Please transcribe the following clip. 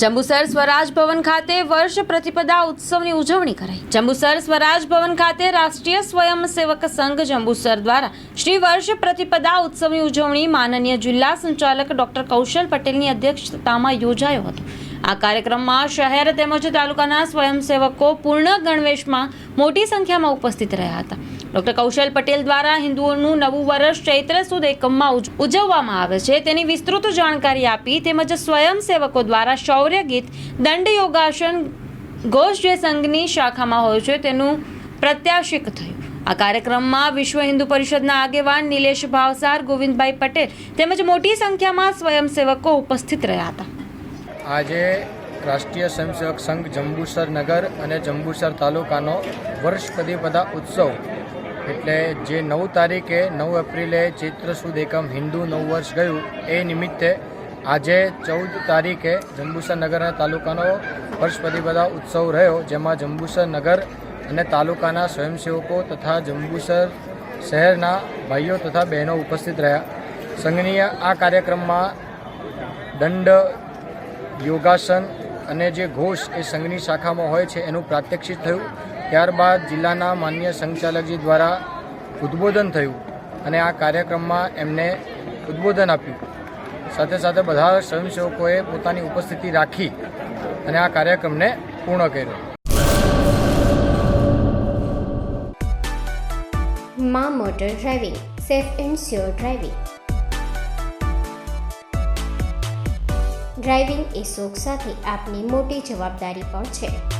જંબુસર સ્વરાજ ભવન ખાતે વર્ષ પ્રતિપદા ઉત્સવની ઉજવણી કરાઈ. જંબુસર સ્વરાજ ભવન ખાતે રાષ્ટ્રીય સ્વયંસેવક સંઘ જંબુસર દ્વારા શ્રી વર્ષ પ્રતિપદા ઉત્સવની ઉજવણી માનનીય જિલ્લા સંચાલક ડોક્ટર કૌશલ પટેલની અધ્યક્ષતામાં યોજાયો હતો. આ કાર્યક્રમમાં શહેર તેમજ તાલુકાના સ્વયંસેવકો પૂર્ણ ગણવેશમાં મોટી સંખ્યામાં ઉપસ્થિત રહ્યા હતા. ડોક્ટર કૌશલ પટેલ દ્વારા હિન્દુઓનું નવું વર્ષ ચૈત્ર સુદ એકમમાં ઉજવવામાં આવે છે. તેની વિસ્તૃત જાણકારી આપી તેમજ સ્વયંસેવકો દ્વારા શૌર્ય ગીત, દંડ યોગાસન, ઘોષ જે સંઘની શાખામાં હોય છે તેનું પ્રત્યાશિક થયું. આ કાર્યક્રમમાં વિશ્વ હિન્દુ પરિષદના આગેવાન નિલેશ ભાવસાર, ગોવિંદભાઈ પટેલ તેમજ મોટી સંખ્યામાં સ્વયંસેવકો ઉપસ્થિત રહ્યા હતા. આજે રાષ્ટ્રીય સ્વયંસેવક સંઘ જંબુસર નગર અને જંબુસર તાલુકાનો વર્ષ પ્રતિપદા ઉત્સવ એટલે જે નવ તારીખે નવ એપ્રિલે ચૈત્ર સુદ એકમ હિન્દુ નવ વર્ષ ગયું, એ નિમિત્તે આજે ચૌદ તારીખે જંબુસર નગરના તાલુકાનો વર્ષ પ્રતિપદા ઉત્સવ રહ્યો, જેમાં જંબુસર નગર અને તાલુકાના સ્વયંસેવકો તથા જંબુસર શહેરના ભાઈઓ તથા બહેનો ઉપસ્થિત રહ્યા. સંઘનીય આ કાર્યક્રમમાં દંડ, યોગાસન અને જે ઘોષ એ સંઘની શાખામાં હોય છે, એનું પ્રાત્યક્ષિત થયું. ત્યારબાદ જિલ્લાના માન્ય સંચાલકજી દ્વારા ઉદ્બોધન થયું અને આ કાર્યક્રમમાં એમને ઉદ્બોધન આપ્યું. સાથે સાથે બધા સ્વયંસેવકોએ પોતાની ઉપસ્થિતિ રાખી અને આ કાર્યક્રમને પૂર્ણ કર્યો. મા motor driving, safe and sure driving. Driving એ શોખ સાથે આપની મોટી જવાબદારી પણ છે.